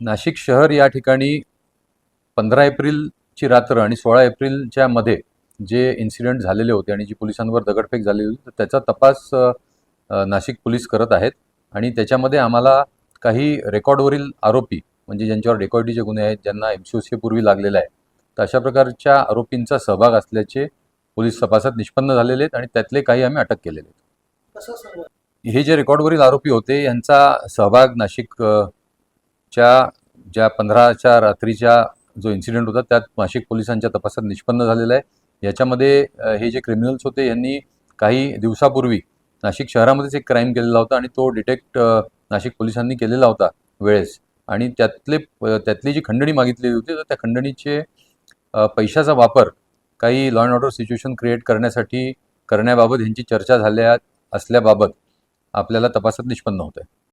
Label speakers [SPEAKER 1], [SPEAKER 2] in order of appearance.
[SPEAKER 1] नाशिक शहर या ठिकाणी पंधरा एप्रिलची रात्र आणि सोळा एप्रिलच्या मध्ये जे इन्सिडेंट झालेले होते आणि जी पोलिसांवर दगडफेक झालेली होती तर त्याचा तपास नाशिक पोलीस करत आहेत. आणि त्याच्यामध्ये आम्हाला काही रेकॉर्डवरील आरोपी म्हणजे ज्यांच्यावर डेकॉइटीचे गुन्हे आहेत ज्यांना एम सी पूर्वी लागलेला आहे तर अशा प्रकारच्या आरोपींचा सहभाग असल्याचे पोलीस तपासात निष्पन्न झालेले आहेत आणि त्यातले काही आम्ही अटक केलेले आहेत. हे जे रेकॉर्डवरील आरोपी होते यांचा सहभाग नाशिक च्या ज्या पंधराच्या रात्रीच्या जो इन्सिडेंट होता त्यात नाशिक पोलिसांच्या तपासात निष्पन्न झालेला आहे. याच्यामध्ये हे जे क्रिमिनल्स होते यांनी काही दिवसापूर्वी नाशिक शहरामध्येच एक क्राईम केलेला होता आणि तो डिटेक्ट नाशिक पोलिसांनी केलेला होता वेळेस. आणि त्यातले त्यातली जी खंडणी मागितलेली होती तर त्या खंडणीचे पैशाचा वापर काही law and order situation create करण्यासाठी करण्याबाबत ह्यांची चर्चा झाल्या असल्याबाबत आपल्याला तपासात निष्पन्न होत आहे